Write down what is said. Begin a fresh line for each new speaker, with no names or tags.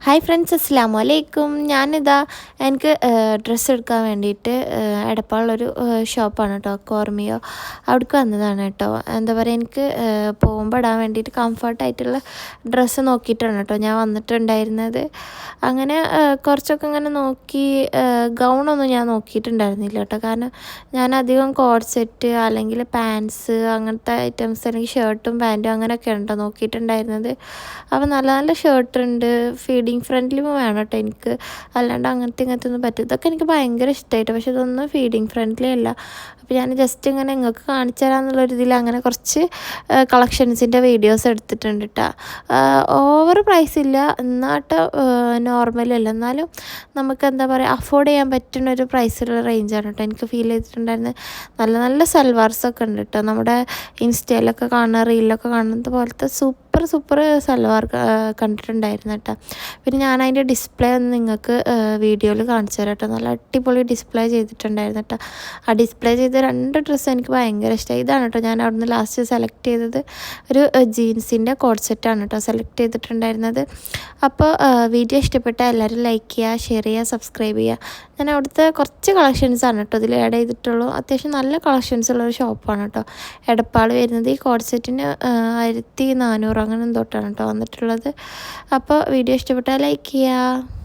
Hi friends അസ്സാം വലൈക്കും ഞാനിതാ എനിക്ക് ഡ്രസ്സ് എടുക്കാൻ വേണ്ടിയിട്ട് എടപ്പാളൊരു ഷോപ്പാണ് കേട്ടോ കോർമിയോ അവിടേക്ക് വന്നതാണ് കേട്ടോ എന്താ പറയുക എനിക്ക് പോകുമ്പോൾ ഇടാൻ വേണ്ടിയിട്ട് കംഫർട്ടായിട്ടുള്ള ഡ്രസ്സ് നോക്കിയിട്ടാണ് കേട്ടോ ഞാൻ വന്നിട്ടുണ്ടായിരുന്നത്. അങ്ങനെ കുറച്ചൊക്കെ ഇങ്ങനെ നോക്കി ഗൗണൊന്നും ഞാൻ നോക്കിയിട്ടുണ്ടായിരുന്നില്ല കേട്ടോ കാരണം ഞാൻ അധികം കോഡ്സെറ്റ് അല്ലെങ്കിൽ പാൻസ് അങ്ങനത്തെ ഐറ്റംസ് അല്ലെങ്കിൽ ഷർട്ടും പാന്റും അങ്ങനെയൊക്കെ ഉണ്ടോ നോക്കിയിട്ടുണ്ടായിരുന്നത്. അപ്പോൾ നല്ല നല്ല ഷർട്ട് ഉണ്ട് ഫീഡിങ് ഫ്രണ്ട്ലി വേണം കേട്ടോ. എനിക്ക് അല്ലാണ്ട് അങ്ങനത്തെ ഇങ്ങനത്തെ ഒന്നും പറ്റും ഇതൊക്കെ എനിക്ക് ഭയങ്കര ഇഷ്ടമായിട്ട് പക്ഷെ ഇതൊന്നും ഫീഡിങ് ഫ്രണ്ട്ലി അല്ല. അപ്പോൾ ഞാൻ ജസ്റ്റ് ഇങ്ങനെ നിങ്ങൾക്ക് കാണിച്ചു തരാമെന്നുള്ളൊരു ഇതിൽ അങ്ങനെ കുറച്ച് കളക്ഷൻസിന്റെ വീഡിയോസ് എടുത്തിട്ടുണ്ട് കേട്ടോ ഓവർ പ്രൈസ് ഇല്ല. എന്നാട്ട് നോർമലല്ല എന്നാലും നമുക്ക് എന്താ പറയുക അഫോർഡ് ചെയ്യാൻ പറ്റുന്ന ഒരു പ്രൈസിലുള്ള റേഞ്ചാണ് കേട്ടോ എനിക്ക് ഫീൽ ചെയ്തിട്ടുണ്ടായിരുന്നത് നല്ല നല്ല സൽവാർസൊക്കെ ഉണ്ട് കേട്ടോ നമ്മുടെ ഇൻസ്റ്റയിലൊക്കെ കാണുന്ന റീലിലൊക്കെ കാണുന്നത് പോലത്തെ സൂപ്പർ സൂപ്പർ സൽവാർ കണ്ടിട്ടുണ്ടായിരുന്നു കേട്ടോ പിന്നെ ഞാൻ അതിന്റെ ഡിസ്പ്ലേ ഒന്ന് നിങ്ങൾക്ക് വീഡിയോയിൽ കാണിച്ചു തരാം കേട്ടോ നല്ല അടിപൊളി ഡിസ്പ്ലേ ചെയ്തിട്ടുണ്ടായിരുന്നു കേട്ടോ ആ ഡിസ്പ്ലേ ചെയ്ത രണ്ട് ഡ്രസ്സ് എനിക്ക് ഭയങ്കര ഇഷ്ടമായി ഇതാണ് കേട്ടോ ഞാൻ അവിടുന്ന് ലാസ്റ്റ് സെലക്ട് ചെയ്തത് ഒരു ജീൻസിന്റെ കോഡ് സെറ്റാണ് കേട്ടോ സെലക്ട് ചെയ്തിട്ടുണ്ടായിരുന്നത്. അപ്പോൾ വീഡിയോ ഇഷ്ടപ്പെട്ട എല്ലാവരും ലൈക്ക് ചെയ്യുക ഷെയർ ചെയ്യുക സബ്സ്ക്രൈബ് ചെയ്യുക ഞാൻ അവിടുത്തെ കുറച്ച് കളക്ഷൻസ് ആണ് കേട്ടോ ഇതിൽ ആഡ് ചെയ്തിട്ടുള്ളൂ. അത്യാവശ്യം നല്ല കളക്ഷൻസ് ഉള്ളൊരു ഷോപ്പാണ് കേട്ടോ എടപ്പാൾ വരുന്നത് ഈ കോഡ് സെറ്റിന് ആയിരത്തി നാനൂറ് അങ്ങനെ തൊട്ടാണ് കേട്ടോ വന്നിട്ടുള്ളത്. അപ്പോൾ വീഡിയോ ഇഷ്ടപ്പെട്ടാൽ ലൈക്ക് ചെയ്യുക